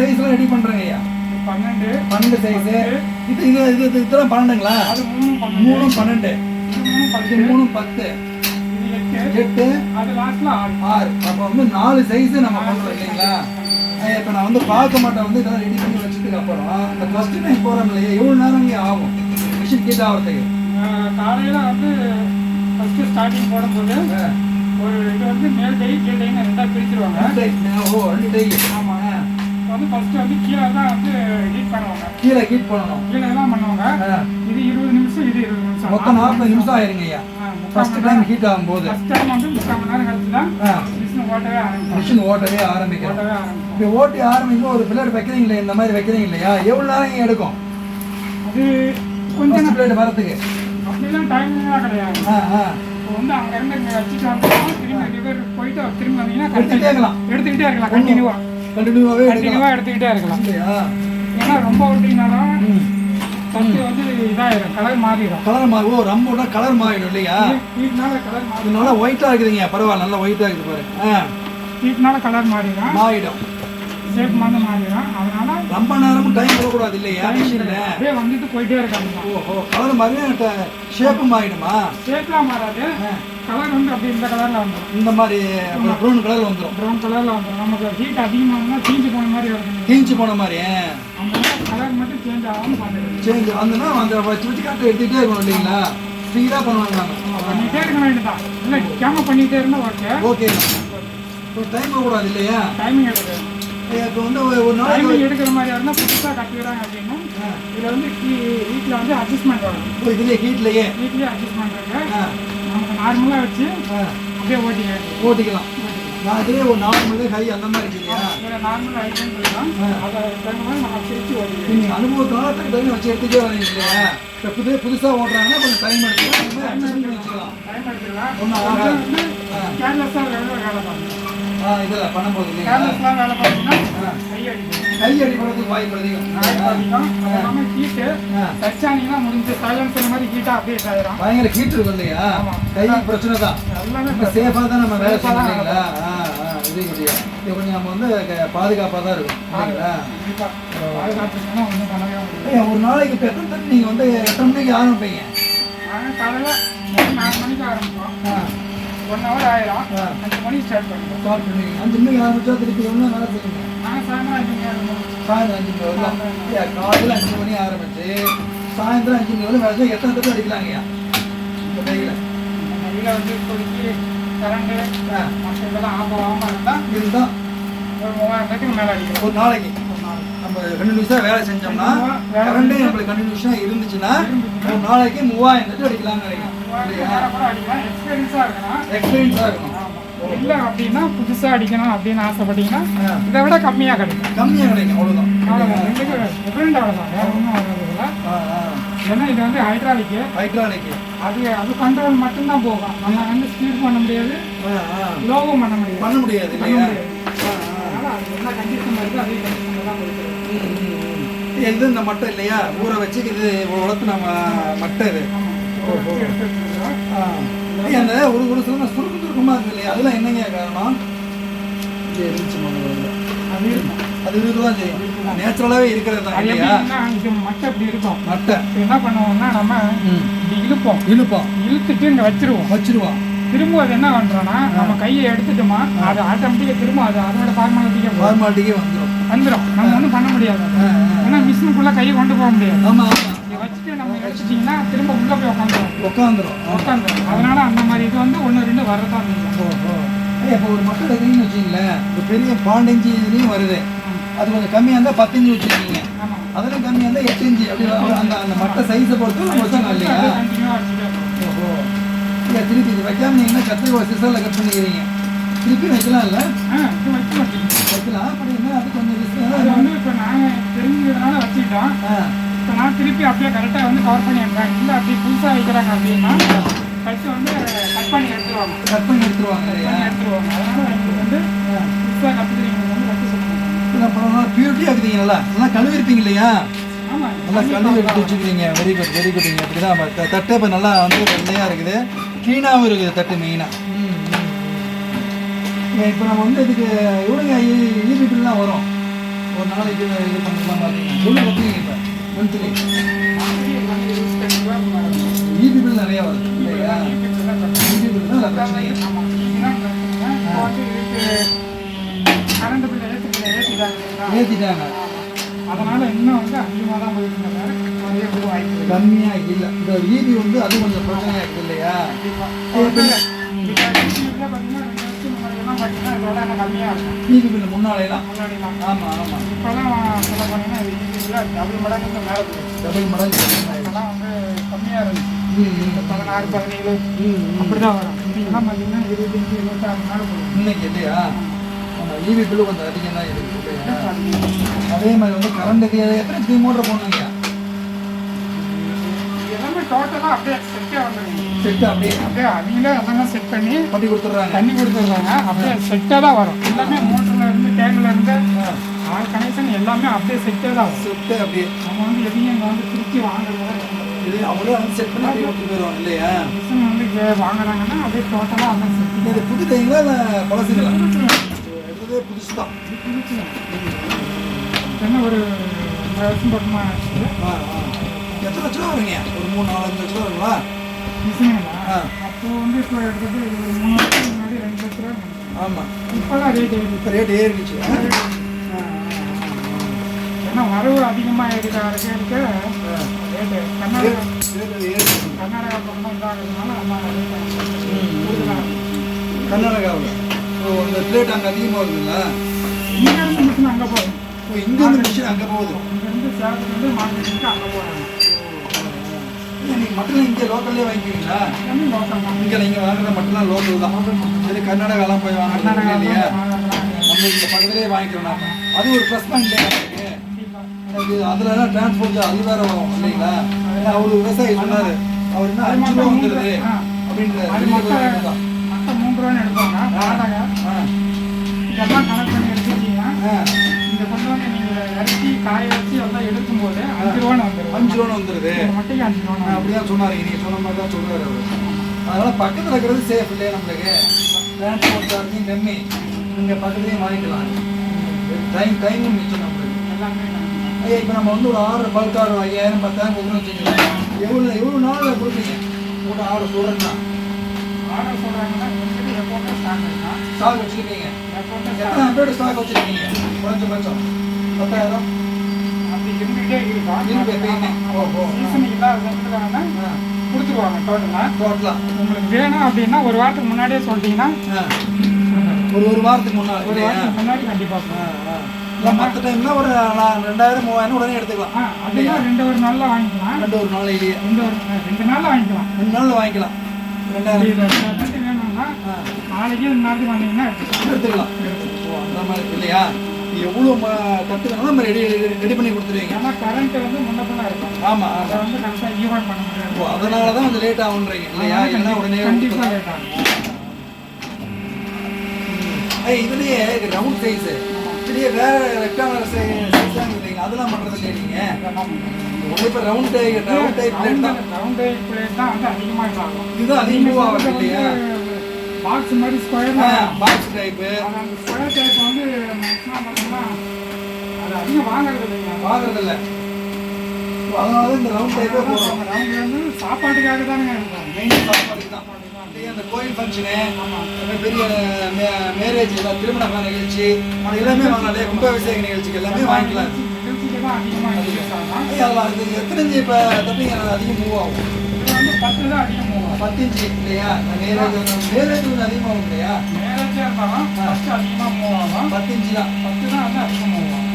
சைஸ்லாம் ready பண்ணுறேங்க ஐயா. பன்னெண்டு. பன்னெண்டு சைஸு இது இது இது இது இதெல்லாம் பன்னெண்டுங்களா? அது மூணு பன்னெண்டு. மூணும் பன்னெண்டு. இது மூணு பத்து. மூணும் பத்து. இது எட்டு. அது லாஸ்ட்ல ஆறு. அப்போ வந்து நாலு சைஸு நம்ம பண்ணுறோம் இல்லைங்களா? இப்போ நான் வந்து பார்க்க மாட்டேன். வந்து இதெல்லாம் ரெடி பண்ணி வச்சதுக்கு அப்புறம் இந்த ஃபஸ்ட்டு டைம் போகிறோம் இல்லையா? எவ்வளோ நேரம் இங்கே ஆகும் மிஷின் கீட் ஆகிறதுக்கு காலையில வந்து ஃபர்ஸ்ட் ஸ்டார்டிங் போடும்போது. ஒரு இது வந்து மேல் டை கீழ் டைன்னு ரெண்டா பிரிச்சிருவாங்க. ஓ ரெண்டு டை வந்து ஃபர்ஸ்ட் வந்து கீழே தான் வந்து ஹீட் பண்ணுவாங்க. கீழே ஹீட் பண்ணணும். கீழே தான் பண்ணுவாங்க. இது இருபது நிமிஷம் இது இருபது நிமிஷம். மொத்தம் நாற்பது நிமிஷம் ஆயிருங்க ஐயா. ஃபர்ஸ்ட் டைம் ஹீட் ஆகும்போது. ஃபர்ஸ்ட் டைம் வந்து முக்கால் மணி நேரம் கழிச்சு தான். மிஷின் ஓட்டவே ஆரம்பிக்கும். மிஷின் ஓட்டவே ஆரம்பிக்கும். இப்போ ஓட்டி ஆரம்பிக்கும் ஒரு பிளேட் வைக்கிறீங்களே இந்த மாதிரி வைக்கிறீங்க இல்லையா எவ்வளோ நேரம் எடுக்கும்? அது கொஞ்சம் பிளேட் வரதுக்கு அப்படிலாம் டைமிங்லாம் கிடையாது. இப்போ வந்து அங்க இருந்து இங்க வச்சுட்டு வந்தோம்னா திரும்பி ரிவர் போயிட்டு திரும்பி வந்தீங்கன்னா எடுத்துக்கிட்டே இருக்கலாம். எடுத்துக்கிட்டே இருக்கலாம் கண்டினியூவா கண்டினியூவாகவே எடுக்கலாம். கண்டினியூவா எடுத்துக்கிட்டே இருக்கலாம். இல்லையா? ஏன்னா ரொம்ப விட்டீங்கனாலும் ஃபர்ஸ்ட் வந்து கலர் மாறிடும் கலர் மாறி ஓ ரம்போட கலர் மாறிடும் இல்லையா? ஹீட்னால கலர் மாறிடும். நல்லா ஒயிட்டாக இருக்குதுங்க பரவாயில்ல நல்லா ஒயிட்டாக இருக்குது பாருங்க ஆ. ஹீட்னால கலர் மாறிடும். மாறிடும். ஷேப் வந்து மாறிடும் அதனால ரொம்ப நேரமும் டைம் போடக்கூடாது இல்லையா? அப்படியே வந்துட்டு போயிட்டே இருக்காங்க. ஓஹோ கலர் மாறி ஷேப்பும் மாறிடுமா? ஷேப்லாம் மாறாது. கலர் வந்து அப்படியே இந்த கலர்ல வந்துடும் இந்த மாதிரி ப்ரௌன் கலர் வந்துடும் ப்ரௌன் கலர்ல வந்துடும் நமக்கு ஹீட் அதிகமாகனா தீஞ்சு போன மாதிரி வருது தீஞ்சு போன மாதிரி கலர் மட்டும் சேஞ்ச் ஆகாமல் பார்த்துருது சேஞ்ச் வந்துன்னா அந்த வச்சு வச்சு காட்டு எடுத்துக்கிட்டே இருக்கணும் இல்லைங்களா? ஸ்பீடாக பண்ணுவாங்க பண்ணிட்டே இருக்க வேண்டியதான் இல்லை கேம பண்ணிட்டே இருந்தா ஓகே ஓகே டைம் போகக்கூடாது இல்லையா? டைமிங் எடுக்குது இப்போ வந்து ஒரு நாளைக்கு எடுக்கிற மாதிரி இருந்தால் புதுசாக கற்றுக்கிறாங்க அப்படின்னா. இதில் வந்து வீட்டில் வந்து அட்ஜஸ்ட்மெண்ட் வரும். இதுலேயே ஹீட்லேயே வீட்லேயே அட்ஜஸ்ட்மெண்ட் இருக்கு. நமக்கு நார்மலாக வச்சு அப்படியே ஓட்டிக்க ஓட்டிக்கலாம். நான் இதுலேயே ஒரு நாலு மணி ஹை அந்த மாதிரி இருக்கு இல்லையா நார்மல் ஐட்டம் இருக்கலாம் அதை தகுந்த மாதிரி நம்ம பிரித்து ஓட்டிக்கலாம். நீங்கள் அனுபவத்தினால டக்கு டக்குனு வச்சு எடுத்துட்டே வரீங்க இல்லையா? இப்போ புது புதுசாக ஓட்டுறாங்கன்னா கொஞ்சம் டைம் எடுத்துக்கலாம். டைம் எடுத்துக்கலாம். வந்து கேர்லெஸ்ஸாக வேலை ஆ இதில் பண்ணும்போது கேர்லெஸ்லாம் வேலை பார்த்தீங்கன்னா கை அடிக்கும். கை அடிப்படுறதுக்கு வாய்ப்பு அதிகம் இல்லாமல் ஹீட்டு ஆனீங்கன்னா முடிஞ்ச சைலன்சர் மாதிரி ஹீட்டாக அப்படியே ஆயிரும் பயங்கர ஹீட் இருக்கும் இல்லையா. கை பிரச்சனை தான். எல்லாமே சேஃபாக தான் நம்ம வேலை ஆ இது முடியும் இது கொஞ்சம் நம்ம வந்து பாதுகாப்பாக தான் இருக்கும் ஒரு நாளைக்கு இப்போ எத்தனை நீங்கள் வந்து எத்தனை மணிக்கு ஆரம்பிப்பீங்க? காலையில் நாலு மணிக்கு ஆரம்பிப்போம். ஒன் ஹவர் ஆயிரும். அஞ்சு மணிக்கு ஸ்டார்ட் பண்ணுவோம் ஸ்டார்ட் பண்ணுவீங்க அஞ்சு மணிக்கு ஆரம்பிச்சா திருப்பி ஒன்று வேலை செய்யுங்க நாங்கள் சாயந்தரம் அஞ்சு மணி ஆரம்பிப்போம் சாயந்தரம் அஞ்சு மணி வரலாம். காலையில் அஞ்சு மணி ஆரம்பிச்சு சாயந்தரம் அஞ்சு மணி வரை வேலை எத்தனை தடவை அடிக்கலாங்கய்யா? இந்த கையில் இதில் வந்து இப்போதைக்கு கரண்ட்டு மற்ற இதெல்லாம் ஆஃப் ஆகாமல் இருந்தால் இதுதான் ஒரு மூவாயிரம் பேருக்கு மேலே அடிக்கலாம். ஒரு நாளைக்கு. நம்ம கண்டினியூஸாக வேலை செஞ்சோம்னா வேலை கரண்டே நம்மளுக்கு கண்டினியூஸாக இருந்துச்சுன்னா ஒரு நாளைக்கு மூவாயிரம் தட்டு அடிக்கலாம்னு நினைக்கிறேன் எக்ஸ்பீரியன்ஸாக இருக்கணும். இல்லை அப்படின்னா புதுசாக அடிக்கணும் அப்படின்னு ஆசைப்பட்டீங்கன்னா. இதை விட கம்மியாக கிடைக்கும். கம்மியாக கிடைக்கும். அவ்வளோதான் அவ்வளோதான் ரெண்டுக்கு டிஃப்ரெண்ட் அவ்வளோதான் வேற ஒன்றும் ஆ ஏன்னா இது வந்து ஹைட்ராலிக்கு ஹைட்ராலிக்கு அது அது கண்ட்ரோல் மட்டும்தான் போகும். நம்ம வந்து ஸ்பீட் பண்ண முடியாது. லோவும் பண்ண முடியாது. பண்ண முடியாது அதனால அது என்ன கண்டிஷன் அதே தான். இது இந்த மட்டை இல்லையா? ஊற வச்சு இது வளர்த்து நம்ம மட்டை இது. அந்த ஒரு ஒரு சில சுருக்கு சுருக்கமாக இருக்கு இல்லையா? அதெல்லாம் என்னங்க காரணம். அது இருக்கும். அது இருக்கு தான் செய்யும் நேச்சுரலாகவே இருக்கிறது தான் இல்லையா? மட்டும் இப்படி இருக்கும். மட்டை. என்ன பண்ணுவோம்னா நம்ம இப்படி இழுப்போம். இழுப்போம். இழுத்துட்டு இங்கே வச்சிருவோம். வச்சிருவான் திரும்ப அது என்ன பண்றோம்னா நம்ம கையை எடுத்துட்டோமா அது ஆட்டோமேட்டிக்காக திரும்ப அது அதோட ஃபார்மாலிட்டிக்கே ஃபார்மாலிட்டிக்கே வந்துடும் வந்துடும் நம்ம ஒன்றும் பண்ண முடியாது. ஏன்னா மிஷினுக்குள்ளே கையை கொண்டு போக முடியாது. ஆமாம் ஆமாம் இதை வச்சுட்டு நம்ம எடுத்துட்டிங்கன்னா திரும்ப உள்ளே போய் உட்காந்துரும் உட்காந்துரும் உட்காந்துரும் அதனால அந்த மாதிரி இது வந்து ஒன்று ரெண்டு வரதான் ஓஹோ இப்போ ஒரு மட்டை எடுக்கிறீங்கன்னு வச்சிங்களேன் இப்போ பெரிய பாண்டஞ்சு இதுலேயும் வருது. அது கொஞ்சம் கம்மியாக இருந்தால் பத்து இன்ச்சு வச்சுருக்கீங்க ஆமாம் அதில் கம்மியாக இருந்தால் எட்டு இன்ச்சு அப்படி அந்த அந்த மட்டை சைஸை பொறுத்து நம்ம வச்சுக்கலாம் இல்லையா. ஓஹோ இல்லை திருப்பி இது வைக்காம நீங்கள் என்ன கற்றுக்க சிசரில் கட் பண்ணிக்கிறீங்க? திருப்பி வைக்கலாம் இல்லை? வைக்கலாம் அப்படி என்ன அது கொஞ்சம் risk. வந்து இப்போ நாங்கள் தெரிஞ்சதுனால வச்சுக்கிட்டோம். ஆ. இப்போ நான் திருப்பி அப்படியே கரெக்டாக வந்து கவர் பண்ணி எடுப்பேன் இல்லை அப்படி புதுசாக வைக்கிறாங்க அப்படின்னா ஃபஸ்ட்டு வந்து கட் பண்ணி எடுத்துருவாங்க கட் பண்ணி எடுத்துருவாங்க கட் பண்ணி எடுத்துருவாங்க அதனால எங்களுக்கு வந்து புதுசாக கற்றுக்கிறீங்க வந்து கற்று சொல்லுவாங்க அப்புறம் பியூட்டியாக இருக்குதுங்க நல்லா நல்லா கழுவிருப்பீங்க இல்லையா நல்லா கழுவி எடுத்து வச்சுக்கிறீங்க வெரி குட் வெரி குட் இப்படி தான் தட்டு இப்போ நல்லா வந்து வெள்ளையாக இருக்குது க்ளீனாகவும் இருக்குது தட்டு மெயினாக இப்போ நம்ம வந்து இதுக்கு எவ்வளோங்க ஈபி பில்லாம் வரும் ஒரு நாள் நாளைக்கு இது பண்ணலாம் பார்த்தீங்கன்னா எவ்வளோ கட்டுறீங்க இப்போ மந்த்லி ஈபி பில் நிறைய வருது இல்லையா? ஈபி பில் தான் கரண்ட் பில் ஏற்றி ஏற்றிட்டாங்க? ஏற்றிட்டாங்க அதனால இன்னும் வந்து அதிகமாக தான் இருக்கு. கம்மியாக இல்லை. இந்த ஈபி வந்து அது கொஞ்சம் பிரச்சனையாக இருக்குது இல்லையா? முன்னாடிலாம் ஈபி பில் முன்னாலேலாம் முன்னாடிலாம் ஆமாம் ஆமாம் இப்போலாம் சொல்ல போனீங்கன்னா டபுள் மடங்கு மேலே டபுள் மடங்கு. இப்போலாம் வந்து கம்மியாக இருந்துச்சு. பதினாறு பதினேழு. அப்படிதான் வரும். இதெல்லாம் பார்த்தீங்கன்னா இருபத்தஞ்சு இருபத்தாறு நாள் போகும். இன்னைக்கு இல்லையா ஈபி பில்லு கொஞ்சம் அதிகம் தான் இருக்குது. அதே மாதிரி வந்து கரண்ட்டுக்கு எத்தனை த்ரீ மோட்டர் போடணுங்க எல்லாமே டோட்டலாக அப்படியே செட்டே வந்துருங்க செட்டு அப்படியே. அப்படியே அவங்களே அதெல்லாம் செட் பண்ணி பண்ணி கொடுத்துட்றாங்க. தண்ணி கொடுத்துருக்காங்க அப்படியே செட்டாக தான் வரும். எல்லாமே மோட்டர்ல இருந்து டேங்க்ல இருந்து ஆல் கனெக்ஷன் எல்லாமே அப்படியே செட்டே தான் செட்டு அப்படியே. நம்ம வந்து எதையும் இங்கே வந்து திருச்சி வாங்குறதா இது அவங்களே வந்து செட் பண்ணி அப்படியே கொடுத்து போயிடுவாங்க இல்லையா? மிஷின் வந்து இங்கே வாங்குறாங்கன்னா அப்படியே டோட்டலாக அதான் செட் இது புது டைங்களா இல்லை பழசுங்களா? எடுத்ததே புதுசு தான் என்ன ஒரு ரெண்டு வருஷம் பக்கமா ஆச்சு ஆ ஆ. எத்தனை லட்சம் வருங்க? ஒரு மூணு நாலஞ்சு லட்சம் வருங்களா? மிஷினுங்களா. அப்போ வந்து இப்போ எடுத்தது மூணு வருஷத்துக்கு முன்னாடி ரெண்டு லட்ச ரூபா. ஆமாம் இப்போதான் ரேட் ஏறி இப்போ ரேட் ஏறிடுச்சு. ஏன்னா வரவு அதிகமாக இருக்க இருக்க இருக்க ரேட்டு கர்நாடகா கர்நாடகா பக்கம் இதாகிறதுனால நம்ம கர்நாடகாவில். ஓ அந்த ரேட் அங்கே அதிகமாக வருதுங்களா இங்கேருந்து மிஷின் அங்கே போகும் ஓ இங்கேருந்து மிஷின் அங்கே போகுது. இங்கேருந்து சேலத்துலேருந்து மார்க்கெட்டுக்கு அங்கே போகிறாங்க நீங்கள் மட்டும் இங்கே லோக்கல்லே வாங்கிக்கிறீங்களா? லோக்கல் தான். இங்கே நீங்கள் வாங்குற மட்டும்லாம் லோக்கல் தான். சரி கர்நாடகாலாம் போய் வாங்குறது கர்நாடகா இல்லையா? வாங்குறாங்க. நம்ம இங்கே பக்கத்துலேயே வாங்கிக்கிறோம் நாம. அது ஒரு ப்ளஸ் பாயிண்ட். எனக்கு அதுலலாம் டிரான்ஸ்போர்ட் அது வேற வரும் இல்லைங்களா? ஏன்னா அவரு விவசாயி சொன்னாரு. அவர் என்ன அஞ்சு ரூபா வந்துடுது வெளியே மொத்தம் தான். மூன்று ரூபான்னு எடுப்பாங்க வாடகை இதெல்லாம் கணக்கு பண்ணி எடுத்துட்டீங்கன்னா ஆ. இந்த கொண்டு வந்து நீங்கள் இறக்கி காய வச்சு எல்லாம் எடுக்கும்போது அஞ்சு ரூபான்னு வந்துடும் அஞ்சு ரூபா வந்துடுது மட்டும் அஞ்சு ரூபான்னு ஆ, அப்படிதான் சொன்னாரு. நீங்க சொன்ன மாதிரி தான் சொல்றாரு அவரு. அதனால பக்கத்துல இருக்கிறது சேஃப் இல்லையா நம்மளுக்கு? டிரான்ஸ்போர்ட் சார்ஜும் கம்மி இங்க பக்கத்துலயே வாங்கிக்கலாம். டைம் டைமும் மிச்சம் நம்மளுக்கு. எல்லாமே ஐயா இப்போ நம்ம வந்து ஒரு ஆர்டர் பல்க் ஆர்டர் ஐயாயிரம் பத்தாயிரம் கொடுக்குறோம் வச்சுக்கலாம் எவ்வளோ எவ்வளோ நாளில் கொடுப்பீங்க உங்கள்கிட்ட ஆர்டர் சொல்கிறேன்னா ஆர்டர் சொல்கிறாங்கன்னா எப்போவுமே ஸ்டாக் ஸ்டாக் வச்சுருக்கீங்க. எத்தனை பேர் ஸ்டாக் வச்சுருக்கீங்க? குறைஞ்சபட்சம். பத்தாயிரம்? அப்படி இருந்துகிட்டே இருக்கு? எப்பயுமே. ஓ, ஓ. இருக்கும் சீசன் இல்லாத நேரத்துக்கான ஆ. கொடுத்துருவாங்க டோட்டலாக டோட்டலாக உங்களுக்கு வேணும் அப்படின்னா ஒரு வாரத்துக்கு முன்னாடியே சொல்லிட்டீங்கன்னா ஒரு ஒரு வாரத்துக்கு முன்னாடி. ஒரு வாரத்துக்கு முன்னாடி கண்டிப்பாக இல்லை மற்ற டைம்னா ஒரு ரெண்டாயிரம் மூவாயிரம் உடனே எடுத்துக்கலாம். அப்படின்னா ரெண்டு ஒரு நாளில் வாங்கிக்கலாம். ரெண்டு ஒரு நாளையிலேயே ரெண்டு ஒரு ரெண்டு நாளில் வாங்கிக்கலாம். ரெண்டு நாளில் வாங்கிக்கலாம். ரெண்டாயிரம். வேணும்னா நாளைக்கு ரெண்டு நாளைக்கு வந்தீங்கன்னா எடுத்துக்கலாம். ஓ அந்த மாதிரி இல்லையா? எவ்வளோ கற்றுக்கணும் நம்ம ரெடி ரெடி பண்ணி கொடுத்துருவீங்க. ஏன்னா கரண்ட் வந்து முன்ன பின்ன இருக்கும் ஆமாம் அதை வந்து கரெக்டாக ஈவன் பண்ண முடியாது. ஓ அதனால தான் கொஞ்சம் லேட் ஆகுன்றீங்க இல்லையா? உடனே கண்டிப்பாக லேட் ஆகும். இதுலயே ரவுண்ட் சைஸ் இதுலயே வேற ரெக்டாங்குலர் சைஸ் இல்லைங்க. அதெல்லாம் பண்றது இல்லையா நீங்க. ஒன்லி இப்போ ரவுண்ட் ரவுண்ட் டைப் பிளேட் தான். ரவுண்ட் பிளேட் தான் வந்து அதிகமாக ஆகும் அதிகமாக ஆகுது இல்லையா? பாக்ஸ் மாதிரி ஸ்கொயர் பாக்ஸ் டைப்பு அந்த ஸ்கொயர் டைப் வந்து அது அதிகம் வாங்குறது இல்லைங்க. வாங்குறதில்ல அதனால தான் இந்த ரவுண்ட் டைப்பே போடுறோம் ரவுண்ட் வந்து சாப்பாட்டுக்காக தானே மெயின் சாப்பாடுக்கு தான். அந்த கோயில் ஃபங்க்ஷனு பெரிய மேரேஜ் எல்லாம் திருமண நிகழ்ச்சி எல்லாமே வாங்கலாம். கும்பாபிஷேக நிகழ்ச்சிக்கு எல்லாமே வாங்கிக்கலாம். அதெல்லாம் இது எத்தனை இன்ச்சு இப்போ தப்பிங்க அதிகம் மூவ் ஆகும். பத்து தான் அதிகம் பத்து இன்ச்சு இல்லையா? மேரேஜ் மேரேஜ் கொஞ்சம் அதிகமாகும் இல்லையா மேரேஜாக இருந்தாலும் ஃபஸ்ட்டு அதிகமாக மூவ் ஆகும் பத்து இன்ச்சு தான். பத்து தான் வந்து அதிகம் மூவ் ஆகும்.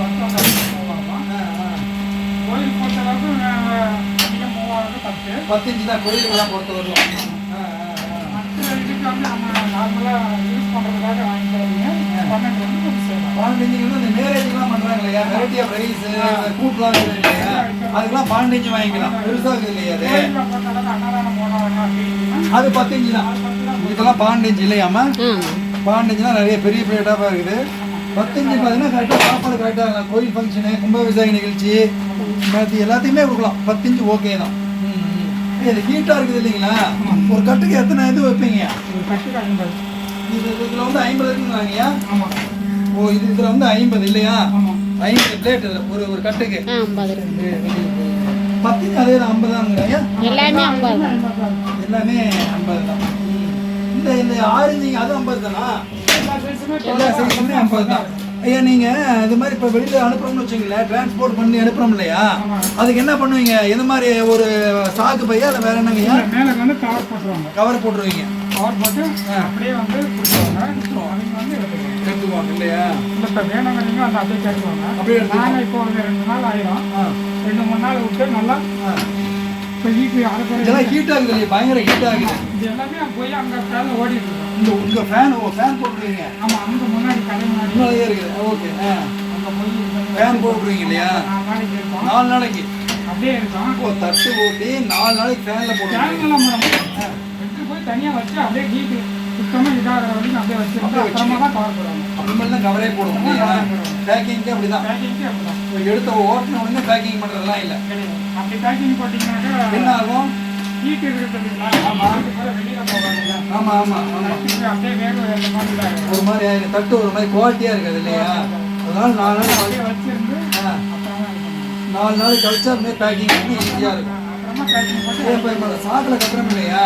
பத்து வந்து அதிகம் மூவ் ஆகும். கோயில் பொறுத்த பத்து. பத்து இன்ச்சு தான் கோயிலுக்கெல்லாம் பொறுத்த வரலாம் ஆ, ஆ, ஆ. மற்ற இதுக்கு வந்து நம்ம நார்மலாக யூஸ் பண்ணுறதுக்காக வாங்கிக்கிறதுங்க பன்னெண்டு வந்து கொஞ்சம் சேரும். பன்னெண்டு இன்ச்சு வந்து இந்த மேரேஜ்லாம் பண்றாங்க இல்லையா? வெரைட்டி ஆஃப் ரைஸ் இருக்குது இல்லையா? அதுக்கெல்லாம் பன்னெண்டு இன்ச்சு வாங்கிக்கலாம். பெருசா இருக்குது இல்லையா அது? அன்னதானம் போடுறாங்க பத்து இன்ச்சு தான். இதுக்கெல்லாம் பன்னெண்டு இன்ச்சு இல்லையாம்மா பன்னெண்டு இன்ச்சு தான் நிறைய பெரிய பிளேட்டாக இருக்குது. பத்து இன்ச்சு பார்த்தீங்கன்னா கரெக்டாக சாப்பாடு கரெக்டாக கோயில் ஃபங்க்ஷனு கும்பாபிஷேக நிகழ்ச்சி மற்ற எல்லாத்தையுமே கொடுக்கலாம். பத்து இன்ச்சு ஓகே தான். இது ஹீட்டாக இருக்குது இல்லைங்களா? ஒரு கட்டுக்கு எத்தனை இது வைப்பீங்க? ஒரு கட்டுக்கு ஐம்பது. இது இதில் வந்து ஐம்பது இருக்குங்கிறாங்கய்யா ஆமாம். ஓ இது இதுல வந்து ஐம்பது இல்லையா? ஆமாம். ஐம்பது பிளேட் ஒரு ஒரு கட்டுக்கு. பத்துக்கு அதே ஐம்பது தானுங்க எல்லாமே ஐம்பது எல்லாமே ஐம்பது தான். இந்த இந்த ஆரஞ்சு அது ஐம்பது தானா? எல்லா சைஸுமே ஐம்பது தான். ஐயா நீங்க இது மாதிரி இப்போ வெளியில அனுப்புறோம்னு வச்சுங்களேன் டிரான்ஸ்போர்ட் பண்ணி அனுப்புறோம் இல்லையா? அதுக்கு என்ன பண்ணுவீங்க? எந்த மாதிரி ஒரு சாக்கு பையா இல்லை வேற என்னங்கய்யா மேலே வந்து கவர் போட்டுருவாங்க. கவர் போட்டுருவீங்க. கவர் போட்டு அப்படியே வந்து வந்து எடுத்துக்குவாங்க இல்லையா? இல்லை இப்போ வேணுங்கிறீங்க அந்த அப்படியே கேட்டுருவாங்க அப்படியே. நாங்கள் இப்போ ஒரு ரெண்டு நாள் ஆயிரும். ரெண்டு மூணு நாள் விட்டு நல்லா. இப்போ அரைக்கிற இதெல்லாம் ஹீட் ஆகுது இல்லையா? பயங்கர ஹீட் ஆகுது. இது எல்லாமே போய் அங்கே ஃபேனில் ஓடிட்டு இருக்கோம் இந்த உங்க ஃபேன் ஓ ஃபேன் போட்டுருவீங்க. ஆமாம் அங்கே முன்னாடி கடை முன்னாடி இருக்குது. ஓகே. அங்கே போய் ஃபேன் போட்டுருவீங்க இல்லையா? நாலு நாளைக்கு அப்படியே இருக்கும். ஓ தட்டு ஓட்டி நாலு நாளைக்கு ஃபேன்ல போட்டுருவீங்க ஃபேன்லாம் மேடம் எடுத்து போய் தனியாக வச்சு அப்படியே ஹீட்டு சுத்தமாக இதாகிற வரைக்கும் அப்படியே வச்சுருந்து அப்புறமா தான் கவர் போடுவாங்க. அப்புறமேல தான் கவரே போடுவோம் பேக்கிங்க்கு அப்படிதான். பேக்கிங்க்கு அப்படிதான். எடுத்த ஓட்டின உடனே பேக்கிங் பண்றதெல்லாம் இல்லை. அப்படி பேக்கிங் போட்டிங்கனாக்கா என்ன ஆகும்? ஹீட் இருக்குது இல்லைங்களா ஆமாம் வெளியில் போவாங்க ஆமா ஆமா ஆமா. அப்படியே வேக அந்த மாதிரி. ஒரு மாதிரி. தட்டு ஒரு மாதிரி குவாலிட்டியா இருக்காது இல்லையா? அதனால நாலு நாள் அப்படியே வச்சிருந்து. நாலு நாள் கழிச்சா அப்படியே பேக்கிங் பண்ணி ஈஸியா இருக்கும். இப்போ சாக்கில் கட்டுறோம் இல்லையா?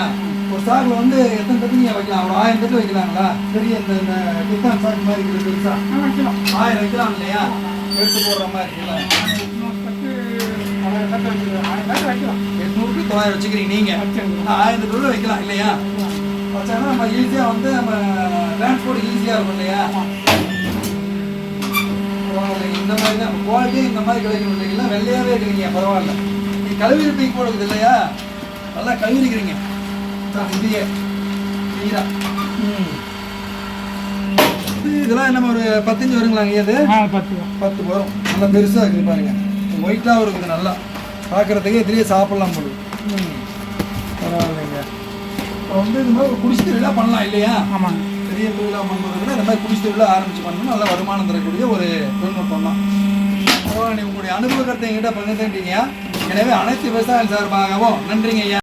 ஒரு சாக்கில் வந்து எத்தனை தட்டு நீங்கள் வைக்கலாம்? ஒரு ஆயிரம் தட்டு வைக்கலாங்களா? பெரிய இந்த இந்த டிஃபன் சாக்கு மாதிரி இருக்குது பெருசா. ஆ, வைக்கலாம் ஆயிரம் வைக்கலாம் இல்லையா? எடுத்து போடுற மாதிரி வைக்கலாம் எட்நூறுக்கு தொள்ளாயிரம் வச்சுக்கிறீங்க நீங்க ஆயிரத்தி தட்டு வைக்கலாம் இல்லையா வச்சாங்கன்னா நம்ம ஈஸியாக வந்து நம்ம டிரான்ஸ்போர்ட் ஈஸியாக இருக்கும் இல்லையா இந்த மாதிரி தான் குவாலிட்டி இந்த மாதிரி கிடைக்கணும் இல்லைங்களா வெள்ளையாவே இருக்கிறீங்க பரவாயில்ல நீ கழுவி இருப்பீங்க போல இருக்குது இல்லையா நல்லா கழுவி இருக்கிறீங்க இந்திய நீரா ம் இதெல்லாம் என்ன ஒரு பத்தஞ்சு வருங்களாங்க இது பத்து. பத்து வரும். நல்லா பெருசாக இருக்குது பாருங்க. ஒயிட்டாகவும் இருக்குது நல்லா. பார்க்குறதுக்கே இதுலேயே சாப்பிட்லாம் போடுது பரவாயில்லைங்க. இப்போ வந்து இது மாதிரி ஒரு குடிசை தொழிலாக பண்ணலாம் இல்லையா? ஆமாங்க. பெரிய தொழிலாக பண்ணுறதை விட இந்த மாதிரி குடிசை தொழிலாக ஆரம்பிச்சு பண்ணணும் நல்ல வருமானம் தரக்கூடிய ஒரு தொழில்நுட்பம் தான். பரவாயில்ல உங்களுடைய அனுபவ கருத்தை எங்கிட்ட பகிர்ந்துட்டீங்க எனவே அனைத்து விவசாயிகள் சார்பாகவும் நன்றிங்க ஐயா.